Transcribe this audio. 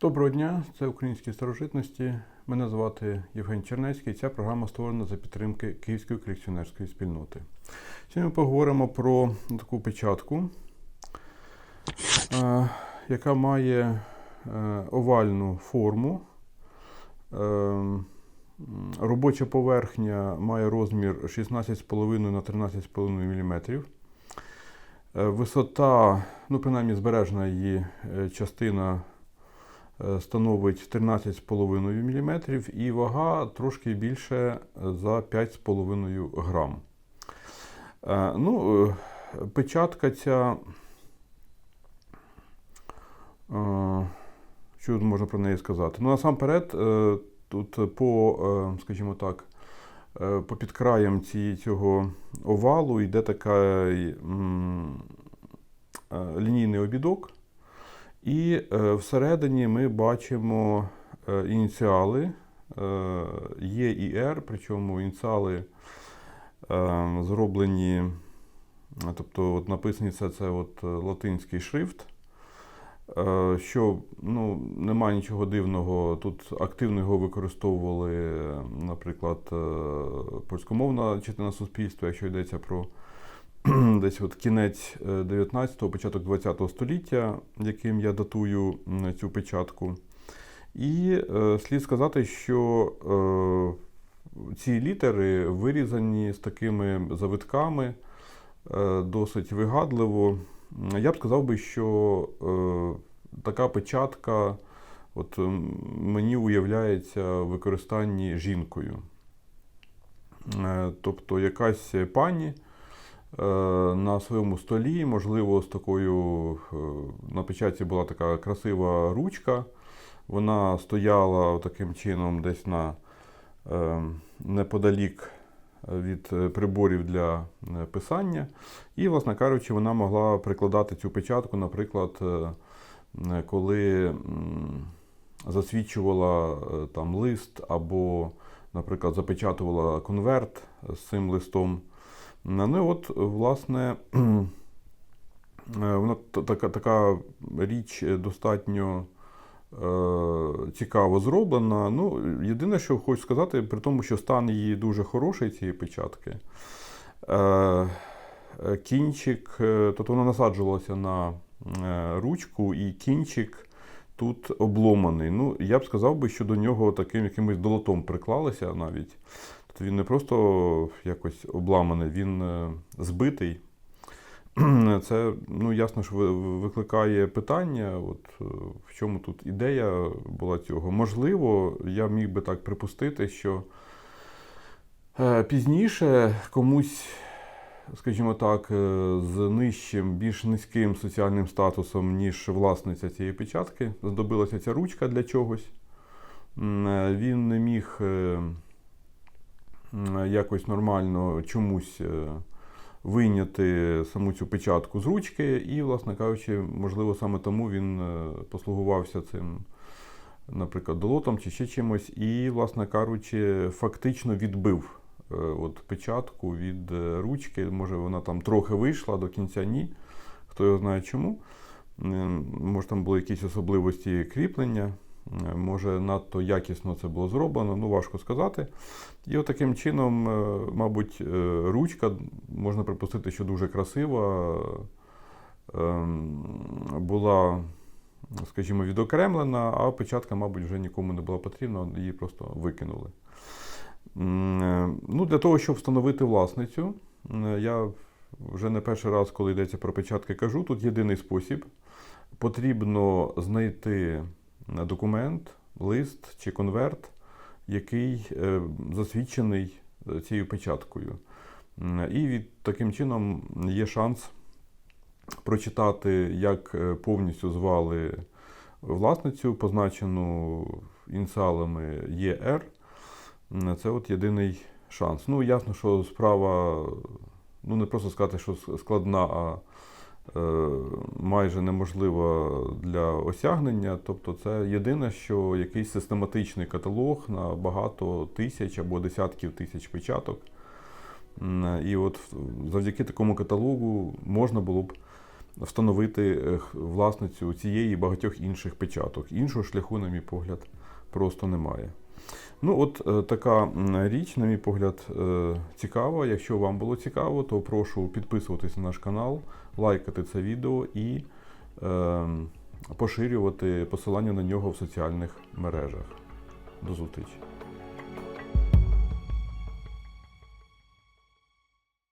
Доброго дня, це українські старожитності. Мене звати Євген Чернецький. Ця програма створена за підтримки Київської колекціонерської спільноти. Сьогодні ми поговоримо про таку печатку, е, яка має е, овальну форму. Е, Робоча поверхня має розмір 16,5 на 13,5 мм. Висота, ну принаймні збережена її частина становить 13,5 мм і вага трошки більше за 5,5 грам. Е, Ну, е, печатка ця. е, Що можна про неї сказати? Ну, насамперед, тут по, скажімо так, по підкраям цього овалу йде така е, лінійний обідок. І е, всередині ми бачимо е, ініціали е, Є і Р, причому ініціали зроблені, тобто от написані це, це от латинський шрифт. Що ну, немає нічого дивного. Тут активно його використовували, наприклад, польськомовна частина суспільства, якщо йдеться про десь от кінець 19-го, початок 20-го століття, яким я датую цю печатку. І е, слід сказати, що е, ці літери вирізані з такими завитками, е, досить вигадливо. Я б сказав би, що е, така печатка от, мені уявляється в використанні жінкою. Е, Тобто якась пані е, на своєму столі, можливо, з такою е, на печатці була така красива ручка. Вона стояла таким чином десь на е, неподалік від е, приборів для е, писання. І, власне кажучи, вона могла прикладати цю печатку, наприклад, е, е, коли засвідчувала е, там лист або, наприклад, запечатувала конверт з цим листом. Ну і от, власне, е, вона така, така річ е, достатньо е, цікаво зроблена. Ну, єдине, що хочу сказати, при тому, що стан її дуже хороший, цієї печатки. Е, е, кінчик, тобто вона насаджувалася на ручку, і кінчик тут обломаний. Ну, я б сказав би, що до нього таким якимось долотом приклалися навіть. Він не просто якось обламаний, він е, збитий. Це ну, ясно, що викликає питання, от, е, в чому тут ідея була цього. Можливо, я міг би так припустити, що е, пізніше комусь, скажімо так, з нижчим, більш низьким соціальним статусом, ніж власниця цієї печатки, здобилася ця ручка для чогось. Він не міг якось нормально чомусь. е, вийняти саму цю печатку з ручки, і, власне кажучи, можливо, саме тому він е, послугувався цим, наприклад, долотом чи ще чимось, і, власне кажучи, фактично відбив е, от печатку від ручки. Може, вона там трохи вийшла до кінця ні. Хто його знає чому. Може, там були якісь особливості кріплення. Е, Може, надто якісно це було зроблено, ну важко сказати. І от таким чином, е, мабуть, е, ручка, можна припустити, що дуже красива, ем, була, скажімо, відокремлена, а печатка, мабуть, вже нікому не була потрібна, її просто викинули. Ну, для того, щоб встановити власницю, я вже не перший раз, коли йдеться про печатки, кажу, тут єдиний спосіб. Потрібно знайти документ, лист чи конверт, який е, засвідчений е, цією печаткою. І від, таким чином є шанс прочитати, як е, повністю звали власницю, позначену ініціалами ЄР. Це от єдиний шанс. Ну, ясно, що справа, ну не просто сказати, що складна, а майже неможлива для осягнення. Тобто, це єдине, що якийсь систематичний каталог на багато тисяч або десятків тисяч печаток. І от завдяки такому каталогу можна було б встановити е, власницю цієї і багатьох інших печаток. Іншого шляху, на мій погляд, просто немає. Ну, от е, така річ, на мій погляд, е, цікава. Якщо вам було цікаво, то прошу підписуватись на наш канал, лайкати це відео і е, поширювати посилання на нього в соціальних мережах. До зустрічі!